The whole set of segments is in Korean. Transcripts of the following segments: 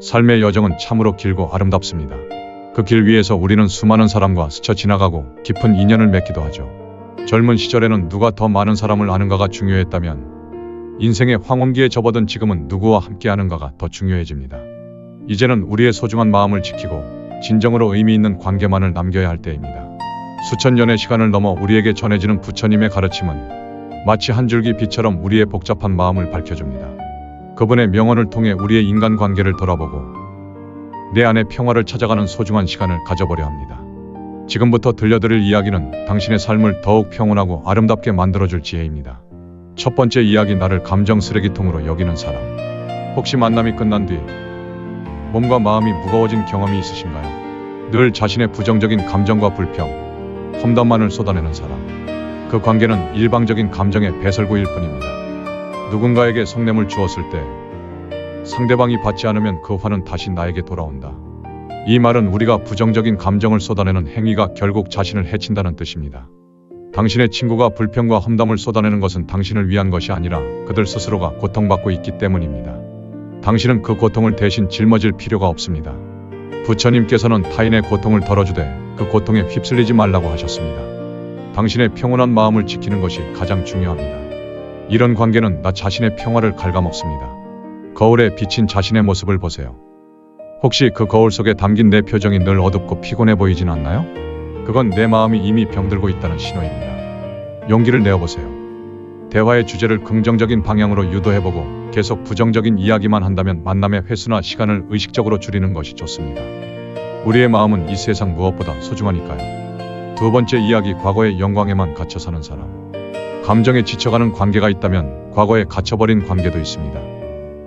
삶의 여정은 참으로 길고 아름답습니다. 그 길 위에서 우리는 수많은 사람과 스쳐 지나가고 깊은 인연을 맺기도 하죠. 젊은 시절에는 누가 더 많은 사람을 아는가가 중요했다면 인생의 황혼기에 접어든 지금은 누구와 함께 하는가가 더 중요해집니다. 이제는 우리의 소중한 마음을 지키고 진정으로 의미 있는 관계만을 남겨야 할 때입니다. 수천 년의 시간을 넘어 우리에게 전해지는 부처님의 가르침은 마치 한 줄기 빛처럼 우리의 복잡한 마음을 밝혀줍니다. 그분의 명언을 통해 우리의 인간관계를 돌아보고 내 안의 평화를 찾아가는 소중한 시간을 가져보려 합니다. 지금부터 들려드릴 이야기는 당신의 삶을 더욱 평온하고 아름답게 만들어줄 지혜입니다. 첫 번째 이야기 나를 감정 쓰레기통으로 여기는 사람. 혹시 만남이 끝난 뒤 몸과 마음이 무거워진 경험이 있으신가요? 늘 자신의 부정적인 감정과 불평, 험담만을 쏟아내는 사람. 그 관계는 일방적인 감정의 배설구일 뿐입니다. 누군가에게 성냄을 주었을 때 상대방이 받지 않으면 그 화는 다시 나에게 돌아온다. 이 말은 우리가 부정적인 감정을 쏟아내는 행위가 결국 자신을 해친다는 뜻입니다. 당신의 친구가 불평과 험담을 쏟아내는 것은 당신을 위한 것이 아니라 그들 스스로가 고통받고 있기 때문입니다. 당신은 그 고통을 대신 짊어질 필요가 없습니다. 부처님께서는 타인의 고통을 덜어주되 그 고통에 휩쓸리지 말라고 하셨습니다. 당신의 평온한 마음을 지키는 것이 가장 중요합니다. 이런 관계는 나 자신의 평화를 갉아먹습니다. 거울에 비친 자신의 모습을 보세요. 혹시 그 거울 속에 담긴 내 표정이 늘 어둡고 피곤해 보이진 않나요? 그건 내 마음이 이미 병들고 있다는 신호입니다. 용기를 내어보세요. 대화의 주제를 긍정적인 방향으로 유도해보고 계속 부정적인 이야기만 한다면 만남의 횟수나 시간을 의식적으로 줄이는 것이 좋습니다. 우리의 마음은 이 세상 무엇보다 소중하니까요. 두 번째 이야기 과거의 영광에만 갇혀 사는 사람. 감정에 지쳐가는 관계가 있다면 과거에 갇혀버린 관계도 있습니다.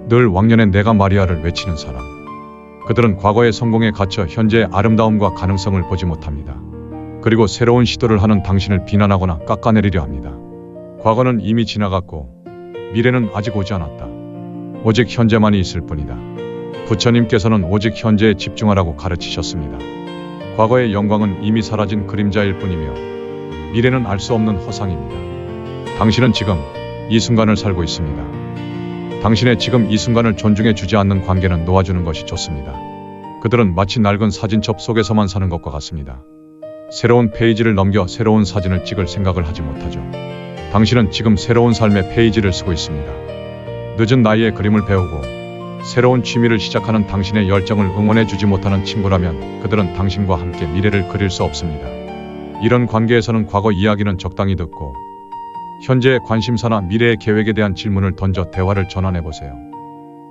늘 왕년의 내가 마리아를 외치는 사람. 그들은 과거의 성공에 갇혀 현재의 아름다움과 가능성을 보지 못합니다. 그리고 새로운 시도를 하는 당신을 비난하거나 깎아내리려 합니다. 과거는 이미 지나갔고 미래는 아직 오지 않았다. 오직 현재만이 있을 뿐이다. 부처님께서는 오직 현재에 집중하라고 가르치셨습니다. 과거의 영광은 이미 사라진 그림자일 뿐이며 미래는 알 수 없는 허상입니다. 당신은 지금 이 순간을 살고 있습니다. 당신의 지금 이 순간을 존중해 주지 않는 관계는 놓아주는 것이 좋습니다. 그들은 마치 낡은 사진첩 속에서만 사는 것과 같습니다. 새로운 페이지를 넘겨 새로운 사진을 찍을 생각을 하지 못하죠. 당신은 지금 새로운 삶의 페이지를 쓰고 있습니다. 늦은 나이에 그림을 배우고 새로운 취미를 시작하는 당신의 열정을 응원해 주지 못하는 친구라면 그들은 당신과 함께 미래를 그릴 수 없습니다. 이런 관계에서는 과거 이야기는 적당히 듣고 현재의 관심사나 미래의 계획에 대한 질문을 던져 대화를 전환해 보세요.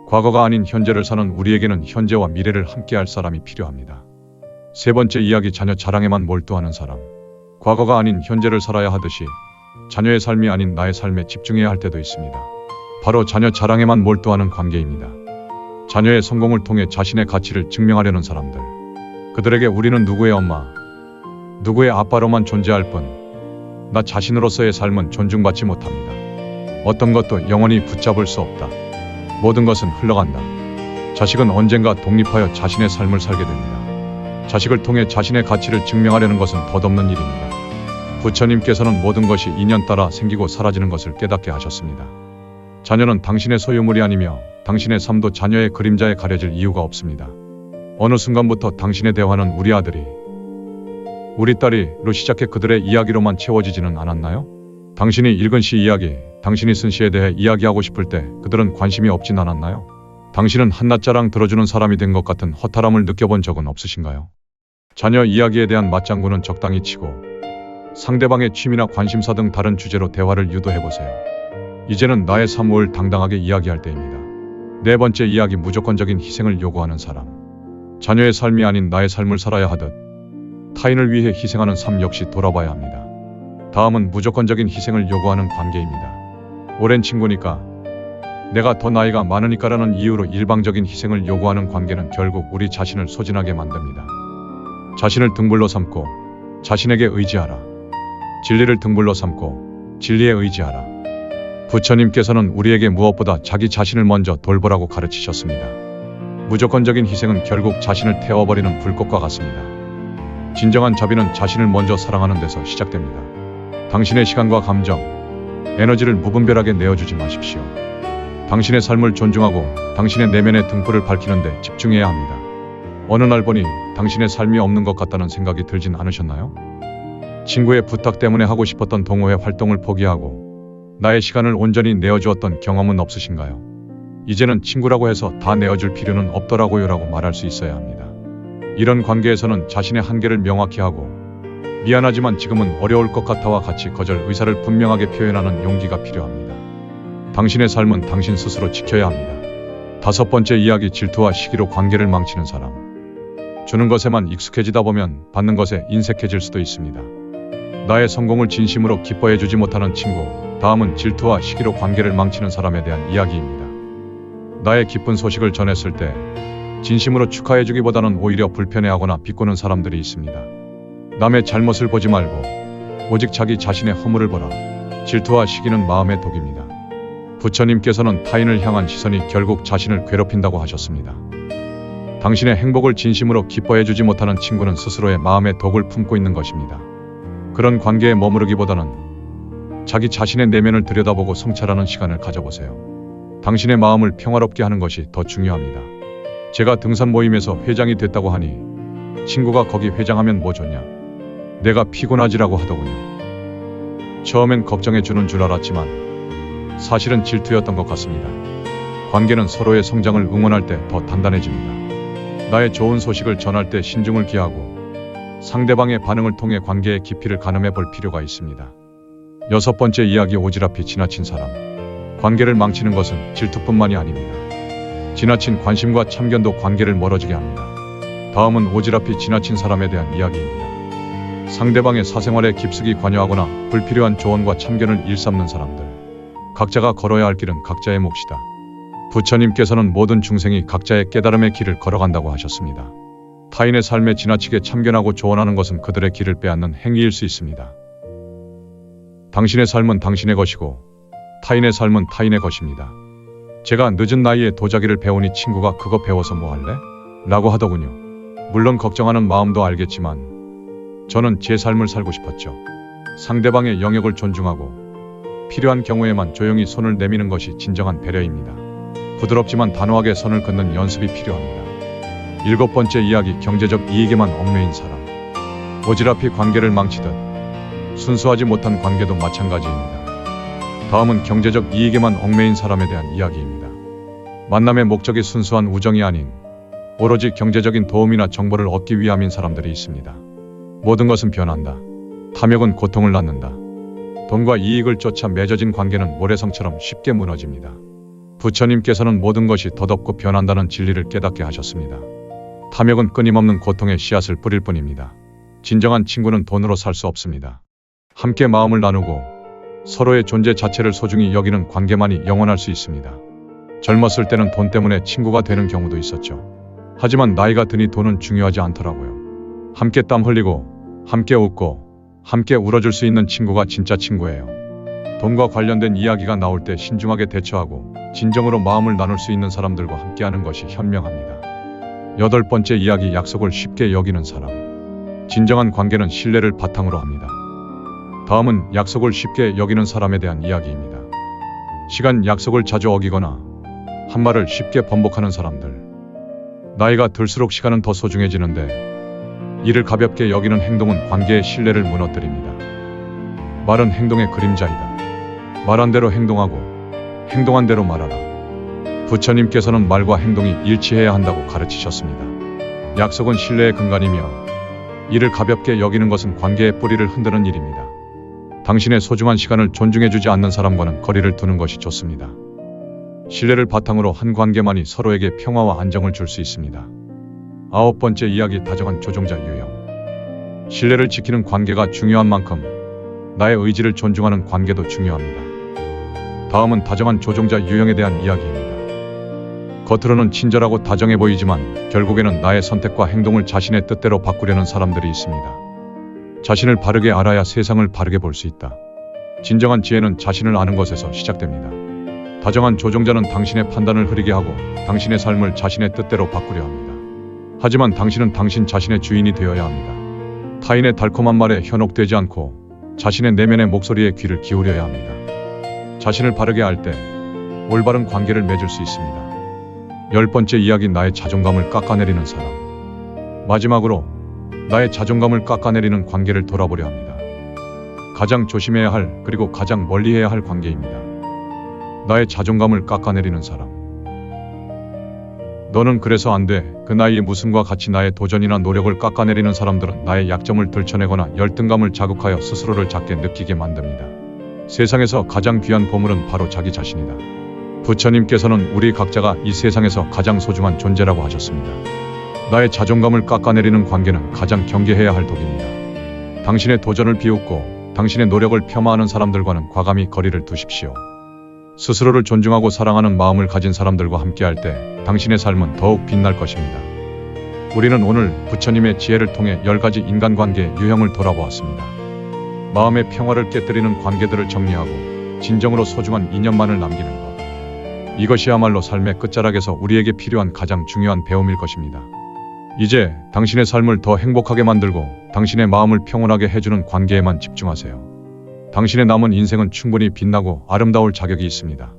과거가 아닌 현재를 사는 우리에게는 현재와 미래를 함께할 사람이 필요합니다. 세 번째 이야기 자녀 자랑에만 몰두하는 사람. 과거가 아닌 현재를 살아야 하듯이 자녀의 삶이 아닌 나의 삶에 집중해야 할 때도 있습니다. 바로 자녀 자랑에만 몰두하는 관계입니다. 자녀의 성공을 통해 자신의 가치를 증명하려는 사람들. 그들에게 우리는 누구의 엄마, 누구의 아빠로만 존재할 뿐, 나 자신으로서의 삶은 존중받지 못합니다. 어떤 것도 영원히 붙잡을 수 없다. 모든 것은 흘러간다. 자식은 언젠가 독립하여 자신의 삶을 살게 됩니다. 자식을 통해 자신의 가치를 증명하려는 것은 덧없는 일입니다. 부처님께서는 모든 것이 인연 따라 생기고 사라지는 것을 깨닫게 하셨습니다. 자녀는 당신의 소유물이 아니며 당신의 삶도 자녀의 그림자에 가려질 이유가 없습니다. 어느 순간부터 당신의 대화는 우리 아들이, 우리 딸이로 시작해 그들의 이야기로만 채워지지는 않았나요? 당신이 읽은 시 이야기, 당신이 쓴 시에 대해 이야기하고 싶을 때 그들은 관심이 없진 않았나요? 당신은 한낱 자랑 들어주는 사람이 된 것 같은 허탈함을 느껴본 적은 없으신가요? 자녀 이야기에 대한 맞장구는 적당히 치고 상대방의 취미나 관심사 등 다른 주제로 대화를 유도해보세요. 이제는 나의 사무를 당당하게 이야기할 때입니다. 네 번째 이야기 무조건적인 희생을 요구하는 사람. 자녀의 삶이 아닌 나의 삶을 살아야 하듯 타인을 위해 희생하는 삶 역시 돌아봐야 합니다. 다음은 무조건적인 희생을 요구하는 관계입니다. 오랜 친구니까 내가 더 나이가 많으니까라는 이유로 일방적인 희생을 요구하는 관계는 결국 우리 자신을 소진하게 만듭니다. 자신을 등불로 삼고 자신에게 의지하라. 진리를 등불로 삼고 진리에 의지하라. 부처님께서는 우리에게 무엇보다 자기 자신을 먼저 돌보라고 가르치셨습니다. 무조건적인 희생은 결국 자신을 태워버리는 불꽃과 같습니다. 진정한 자비는 자신을 먼저 사랑하는 데서 시작됩니다. 당신의 시간과 감정, 에너지를 무분별하게 내어주지 마십시오. 당신의 삶을 존중하고 당신의 내면의 등불을 밝히는데 집중해야 합니다. 어느 날 보니 당신의 삶이 없는 것 같다는 생각이 들진 않으셨나요? 친구의 부탁 때문에 하고 싶었던 동호회 활동을 포기하고 나의 시간을 온전히 내어주었던 경험은 없으신가요? 이제는 친구라고 해서 다 내어줄 필요는 없더라고요라고 말할 수 있어야 합니다. 이런 관계에서는 자신의 한계를 명확히 하고 미안하지만 지금은 어려울 것 같아와 같이 거절 의사를 분명하게 표현하는 용기가 필요합니다. 당신의 삶은 당신 스스로 지켜야 합니다. 다섯 번째 이야기 질투와 시기로 관계를 망치는 사람. 주는 것에만 익숙해지다 보면 받는 것에 인색해질 수도 있습니다. 나의 성공을 진심으로 기뻐해 주지 못하는 친구. 다음은 질투와 시기로 관계를 망치는 사람에 대한 이야기입니다. 나의 기쁜 소식을 전했을 때 진심으로 축하해 주기보다는 오히려 불편해하거나 비꼬는 사람들이 있습니다. 남의 잘못을 보지 말고 오직 자기 자신의 허물을 보라. 질투와 시기는 마음의 독입니다. 부처님께서는 타인을 향한 시선이 결국 자신을 괴롭힌다고 하셨습니다. 당신의 행복을 진심으로 기뻐해 주지 못하는 친구는 스스로의 마음의 독을 품고 있는 것입니다. 그런 관계에 머무르기보다는 자기 자신의 내면을 들여다보고 성찰하는 시간을 가져보세요. 당신의 마음을 평화롭게 하는 것이 더 중요합니다. 제가 등산 모임에서 회장이 됐다고 하니 친구가 거기 회장하면 뭐 좋냐? 내가 피곤하지라고 하더군요. 처음엔 걱정해 주는 줄 알았지만 사실은 질투였던 것 같습니다. 관계는 서로의 성장을 응원할 때 더 단단해집니다. 나의 좋은 소식을 전할 때 신중을 기하고 상대방의 반응을 통해 관계의 깊이를 가늠해 볼 필요가 있습니다. 여섯 번째 이야기 오지랖이 지나친 사람. 관계를 망치는 것은 질투뿐만이 아닙니다. 지나친 관심과 참견도 관계를 멀어지게 합니다. 다음은 오지랖이 지나친 사람에 대한 이야기입니다. 상대방의 사생활에 깊숙이 관여하거나 불필요한 조언과 참견을 일삼는 사람들. 각자가 걸어야 할 길은 각자의 몫이다. 부처님께서는 모든 중생이 각자의 깨달음의 길을 걸어간다고 하셨습니다. 타인의 삶에 지나치게 참견하고 조언하는 것은 그들의 길을 빼앗는 행위일 수 있습니다. 당신의 삶은 당신의 것이고 타인의 삶은 타인의 것입니다. 제가 늦은 나이에 도자기를 배우니 친구가 그거 배워서 뭐 할래? 라고 하더군요. 물론 걱정하는 마음도 알겠지만 저는 제 삶을 살고 싶었죠. 상대방의 영역을 존중하고 필요한 경우에만 조용히 손을 내미는 것이 진정한 배려입니다. 부드럽지만 단호하게 선을 긋는 연습이 필요합니다. 일곱 번째 이야기 경제적 이익에만 얽매인 사람. 오지랖이 관계를 망치듯 순수하지 못한 관계도 마찬가지입니다. 다음은 경제적 이익에만 얽매인 사람에 대한 이야기입니다. 만남의 목적이 순수한 우정이 아닌 오로지 경제적인 도움이나 정보를 얻기 위함인 사람들이 있습니다. 모든 것은 변한다. 탐욕은 고통을 낳는다. 돈과 이익을 쫓아 맺어진 관계는 모래성처럼 쉽게 무너집니다. 부처님께서는 모든 것이 덧없고 변한다는 진리를 깨닫게 하셨습니다. 탐욕은 끊임없는 고통의 씨앗을 뿌릴 뿐입니다. 진정한 친구는 돈으로 살 수 없습니다. 함께 마음을 나누고 서로의 존재 자체를 소중히 여기는 관계만이 영원할 수 있습니다. 젊었을 때는 돈 때문에 친구가 되는 경우도 있었죠. 하지만 나이가 드니 돈은 중요하지 않더라고요. 함께 땀 흘리고, 함께 웃고, 함께 울어줄 수 있는 친구가 진짜 친구예요. 돈과 관련된 이야기가 나올 때 신중하게 대처하고, 진정으로 마음을 나눌 수 있는 사람들과 함께하는 것이 현명합니다. 여덟 번째 이야기 약속을 쉽게 여기는 사람. 진정한 관계는 신뢰를 바탕으로 합니다. 다음은 약속을 쉽게 여기는 사람에 대한 이야기입니다. 시간 약속을 자주 어기거나 한 말을 쉽게 번복하는 사람들. 나이가 들수록 시간은 더 소중해지는데 이를 가볍게 여기는 행동은 관계의 신뢰를 무너뜨립니다. 말은 행동의 그림자이다. 말한 대로 행동하고 행동한 대로 말하라. 부처님께서는 말과 행동이 일치해야 한다고 가르치셨습니다. 약속은 신뢰의 근간이며 이를 가볍게 여기는 것은 관계의 뿌리를 흔드는 일입니다. 당신의 소중한 시간을 존중해주지 않는 사람과는 거리를 두는 것이 좋습니다. 신뢰를 바탕으로 한 관계만이 서로에게 평화와 안정을 줄 수 있습니다. 아홉 번째 이야기 다정한 조종자 유형. 신뢰를 지키는 관계가 중요한 만큼 나의 의지를 존중하는 관계도 중요합니다. 다음은 다정한 조종자 유형에 대한 이야기입니다. 겉으로는 친절하고 다정해 보이지만 결국에는 나의 선택과 행동을 자신의 뜻대로 바꾸려는 사람들이 있습니다. 자신을 바르게 알아야 세상을 바르게 볼 수 있다. 진정한 지혜는 자신을 아는 것에서 시작됩니다. 다정한 조종자는 당신의 판단을 흐리게 하고 당신의 삶을 자신의 뜻대로 바꾸려 합니다. 하지만 당신은 당신 자신의 주인이 되어야 합니다. 타인의 달콤한 말에 현혹되지 않고 자신의 내면의 목소리에 귀를 기울여야 합니다. 자신을 바르게 할 때 올바른 관계를 맺을 수 있습니다. 열 번째 이야기 나의 자존감을 깎아내리는 사람. 마지막으로 나의 자존감을 깎아내리는 관계를 돌아보려 합니다. 가장 조심해야 할 그리고 가장 멀리해야 할 관계입니다. 나의 자존감을 깎아내리는 사람. 너는 그래서 안 돼. 그 나이에 무슨과 같이 나의 도전이나 노력을 깎아내리는 사람들은 나의 약점을 들춰내거나 열등감을 자극하여 스스로를 작게 느끼게 만듭니다. 세상에서 가장 귀한 보물은 바로 자기 자신이다. 부처님께서는 우리 각자가 이 세상에서 가장 소중한 존재라고 하셨습니다. 나의 자존감을 깎아내리는 관계는 가장 경계해야 할 독입니다. 당신의 도전을 비웃고 당신의 노력을 폄하하는 사람들과는 과감히 거리를 두십시오. 스스로를 존중하고 사랑하는 마음을 가진 사람들과 함께할 때 당신의 삶은 더욱 빛날 것입니다. 우리는 오늘 부처님의 지혜를 통해 10가지 인간관계 유형을 돌아보았습니다. 마음의 평화를 깨뜨리는 관계들을 정리하고 진정으로 소중한 인연만을 남기는 것. 이것이야말로 삶의 끝자락에서 우리에게 필요한 가장 중요한 배움일 것입니다. 이제 당신의 삶을 더 행복하게 만들고 당신의 마음을 평온하게 해주는 관계에만 집중하세요. 당신의 남은 인생은 충분히 빛나고 아름다울 자격이 있습니다.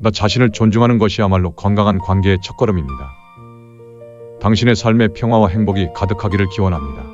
나 자신을 존중하는 것이야말로 건강한 관계의 첫걸음입니다. 당신의 삶의 평화와 행복이 가득하기를 기원합니다.